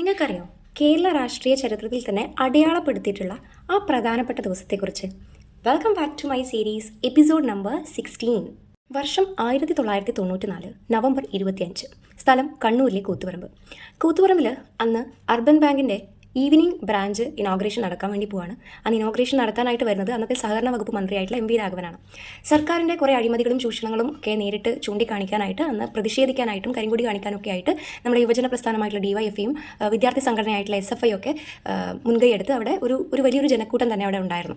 നിങ്ങൾക്കറിയോ? കേരള രാഷ്ട്രീയ ചരിത്രത്തിൽ തന്നെ അടയാളപ്പെടുത്തിയിട്ടുള്ള ആ പ്രധാനപ്പെട്ട ദിവസത്തെക്കുറിച്ച്. Welcome back to my series episode number sixteen വർഷം ആയിരത്തി തൊള്ളായിരത്തി തൊണ്ണൂറ്റി നാല് നവംബർ ഇരുപത്തിയഞ്ച്. സ്ഥലം കണ്ണൂരിലെ കൂത്തുപറമ്പ്. കൂത്തുപറമ്പിൽ അന്ന് അർബൻ ബാങ്കിന്റെ ഈവനിങ് ബ്രാഞ്ച് ഇനോഗ്രേഷൻ നടക്കാൻ വേണ്ടി പോവാണ്. അന്ന് ഇനോഗ്രേഷൻ നടത്താനായിട്ട് വരുന്നത് അന്നത്തെ സഹകരണ വകുപ്പ് മന്ത്രിയായിട്ടുള്ള എം വി രാഘവനാണ്. സർക്കാരിന്റെ കുറേ അഴിമതികളും ചൂഷണങ്ങളും ഒക്കെ നേരിട്ട് ചൂണ്ടിക്കാണിക്കാനായിട്ട് അന്ന് പ്രതിഷേധിക്കാനായിട്ടും കരിങ്കൊടി കാണിക്കാനൊക്കെ ആയിട്ട് നമ്മുടെ യുവജന പ്രസ്ഥാനമായിട്ടുള്ള ഡിവൈഎഫ്ഐയും വിദ്യാർത്ഥി സംഘടനയായിട്ടുള്ള എസ് എഫ് ഐ ഒക്കെ മുൻകൈയെടുത്ത് അവിടെ ഒരു ഒരു വലിയൊരു ജനക്കൂട്ടം തന്നെ അവിടെ ഉണ്ടായിരുന്നു.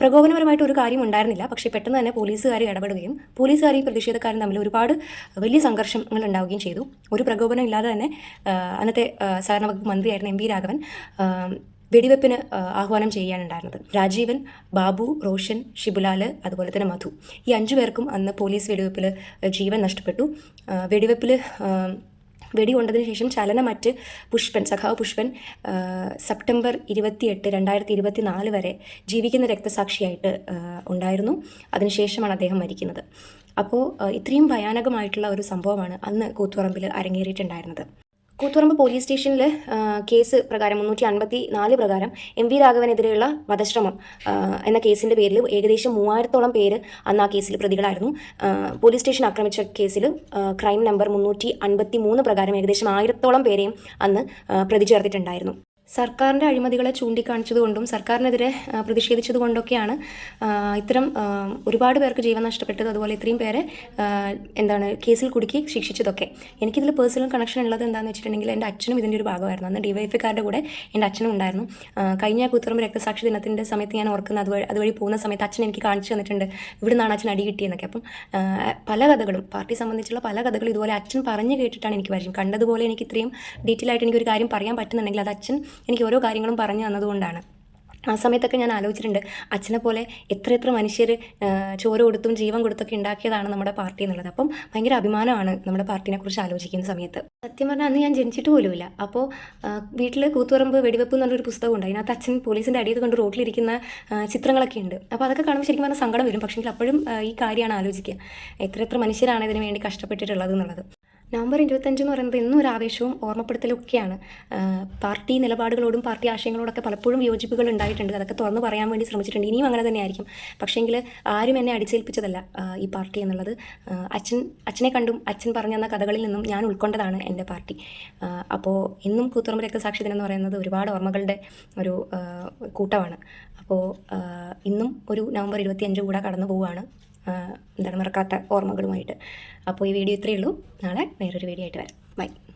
പ്രകോപനപരമായിട്ട് ഒരു കാര്യം ഉണ്ടായിരുന്നില്ല. പക്ഷേ പെട്ടെന്ന് തന്നെ പോലീസുകാർ ഇടപെടുകയും പോലീസുകാരെയും പ്രതിഷേധക്കാരും തമ്മിൽ ഒരുപാട് വലിയ സംഘർഷങ്ങൾ ഉണ്ടാവുകയും ചെയ്തു. ഒരു പ്രകോപനം ഇല്ലാതെ തന്നെ അന്നത്തെ സഹകരണ വകുപ്പ് മന്ത്രിയായിരുന്ന എം വി രാഘവൻ വെടിവെപ്പിന് ആഹ്വാനം ചെയ്യാനുണ്ടായിരുന്നത്. രാജീവൻ ബാബു റോഷൻ ഷിബുലാൽ അതുപോലെ തന്നെ മധു. ഈ അഞ്ചു പേർക്കും അന്ന് പോലീസ് വെടിവെപ്പിൽ ജീവൻ നഷ്ടപ്പെട്ടു. വെടിവെപ്പിൽ ആ, വെടി കൊണ്ടതിന് ശേഷം ചലനമറ്റ് പുഷ്പൻ സഖാവ് പുഷ്പൻ സെപ്റ്റംബർ ഇരുപത്തിയെട്ട് രണ്ടായിരത്തി ഇരുപത്തി നാല് വരെ ജീവിക്കുന്ന രക്തസാക്ഷിയായിട്ട് ഉണ്ടായിരുന്നു. അതിനുശേഷമാണ് അദ്ദേഹം മരിക്കുന്നത്. അപ്പോൾ ഇത്രയും ഭയാനകമായിട്ടുള്ള ഒരു സംഭവമാണ് അന്ന് കൂത്തുപറമ്പിൽ അരങ്ങേറിയിട്ടുണ്ടായിരുന്നത്. കൂത്തുപറമ്പ് പോലീസ് സ്റ്റേഷനിൽ കേസ് പ്രകാരം മുന്നൂറ്റി അൻപത്തി നാല് പ്രകാരം എം വി രാഘവനെതിരെയുള്ള വധശ്രമം എന്ന കേസിന്റെ പേരിൽ ഏകദേശം മൂവായിരത്തോളം പേര് അന്ന് ആ കേസിൽ പ്രതികളായിരുന്നു. പോലീസ് സ്റ്റേഷൻ ആക്രമിച്ച കേസിൽ ക്രൈം നമ്പർ മുന്നൂറ്റി അൻപത്തി മൂന്ന് പ്രകാരം ഏകദേശം ആയിരത്തോളം പേരെയും അന്ന് പ്രതി ചേർത്തിട്ടുണ്ടായിരുന്നു. സർക്കാരിന്റെ അഴിമതികളെ ചൂണ്ടിക്കാണിച്ചതുകൊണ്ടും സർക്കാരിനെതിരെ പ്രതിഷേധിച്ചതുകൊണ്ടൊക്കെയാണ് ഇത്തരം ഒരുപാട് പേർക്ക് ജീവൻ നഷ്ടപ്പെട്ടത്. അതുപോലെ ഇത്രയും പേരെ എന്താണ് കേസിൽ കുടുക്കി ശിക്ഷിച്ചതൊക്കെ. എനിക്കിതിൽ പേഴ്സണൽ കണക്ഷൻ ഉള്ളത് എന്താണെന്ന് വെച്ചിട്ടുണ്ടെങ്കിൽ എന്റെ അച്ഛനും ഇതിന്റെ ഒരു ഭാഗമായിരുന്നു. അന്ന് ഡിവൈഎഫ്ഐക്കാരുടെ കൂടെ എന്റെ അച്ഛനും ഉണ്ടായിരുന്നു. കഴിഞ്ഞ കൂത്തുറമ്പ് രക്തസാക്ഷി ദിനത്തിന്റെ സമയത്ത് ഞാൻ ഓർക്കുന്ന അതുവഴി അതുവഴി പോകുന്ന സമയത്ത് അച്ഛൻ എനിക്ക് കാണിച്ചു തന്നിട്ടുണ്ട്. ഇവിടെ നിന്നാണ് അച്ഛൻ അടി കിട്ടിയെന്നൊക്കെ. അപ്പം പല കഥകളും പാർട്ടി സംബന്ധിച്ചുള്ള പല കഥകളും ഇതുപോലെ അച്ഛൻ പറഞ്ഞു കേട്ടിട്ടാണ് എനിക്ക് പരിചയം കണ്ടതുപോലെ എനിക്ക് ഇത്രയും ഡീറ്റെയിൽ ആയിട്ട് എനിക്കൊരു കാര്യം പറയാൻ പറ്റുന്നുണ്ടെങ്കിൽ അത് അച്ഛൻ എനിക്ക് ഓരോ കാര്യങ്ങളും പറഞ്ഞു തന്നതുകൊണ്ടാണ്. ആ സമയത്തൊക്കെ ഞാൻ ആലോചിച്ചിട്ടുണ്ട് അച്ഛനെ പോലെ എത്ര എത്ര മനുഷ്യർ ചോര കൊടുത്തും ജീവൻ കൊടുത്തൊക്കെ ഉണ്ടാക്കിയതാണ് നമ്മുടെ പാർട്ടി എന്നുള്ളത്. അപ്പം ഭയങ്കര അഭിമാനമാണ് നമ്മുടെ പാർട്ടിനെ കുറിച്ച് ആലോചിക്കുന്ന സമയത്ത്. സത്യം പറഞ്ഞാൽ അന്ന് ഞാൻ ജനിച്ചിട്ട് പോലുമില്ല. അപ്പോൾ വീട്ടിൽ കൂത്തുപറമ്പ് വെടിവെപ്പ് എന്നുള്ളൊരു പുസ്തകമുണ്ട്. അതിനകത്ത് അച്ഛൻ പോലീസിന്റെ അടിയത് കൊണ്ട് റോട്ടിലിരിക്കുന്ന ചിത്രങ്ങളൊക്കെ ഉണ്ട്. അപ്പോൾ അതൊക്കെ കാണുമ്പോൾ ശരിക്കും പറഞ്ഞാൽ സങ്കടം വരും. പക്ഷേ അപ്പോഴും ഈ കാര്യമാണ് ആലോചിക്കുക. എത്ര എത്ര മനുഷ്യരാണ് ഇതിനു വേണ്ടി കഷ്ടപ്പെട്ടിട്ടുള്ളത് എന്നുള്ളത്. നവംബർ ഇരുപത്തഞ്ച് എന്ന് പറയുന്നത് എന്നും ഒരു ആവേശവും ഓർമ്മപ്പെടുത്തലും ഒക്കെയാണ് പാർട്ടി നിലപാടുകളോടും പാർട്ടി ആശയങ്ങളോടൊക്കെ പലപ്പോഴും യോജിപ്പുകൾ ഉണ്ടായിട്ടുണ്ട്. അതൊക്കെ തുറന്നു പറയാൻ വേണ്ടി ശ്രമിച്ചിട്ടുണ്ട്. ഇനിയും അങ്ങനെ തന്നെയായിരിക്കും. പക്ഷേങ്കിൽ ആരും എന്നെ അടിച്ചേൽപ്പിച്ചതല്ല ഈ പാർട്ടി എന്നുള്ളത്. അച്ഛൻ അച്ഛനെ കണ്ടും അച്ഛൻ പറഞ്ഞു തന്ന കഥകളിൽ നിന്നും ഞാൻ ഉൾക്കൊണ്ടതാണ് എന്റെ പാർട്ടി. അപ്പോൾ ഇന്നും കൂത്തുറമ്പ് രക്തസാക്ഷി ദിനം എന്ന് പറയുന്നത് ഒരുപാട് ഓർമ്മകളുടെ ഒരു കൂട്ടമാണ്. അപ്പോൾ ഇന്നും ഒരു നവംബർ ഇരുപത്തിയഞ്ച് കൂടെ കടന്നു പോവുകയാണ്. എന്താണ് മറക്കാത്ത ഓർമ്മകളുമായിട്ട്. അപ്പോൾ ഈ വീഡിയോ ഇത്രയേ ഉള്ളൂ. നാളെ വേറൊരു വീഡിയോ ആയിട്ട് വരാം. ബൈ.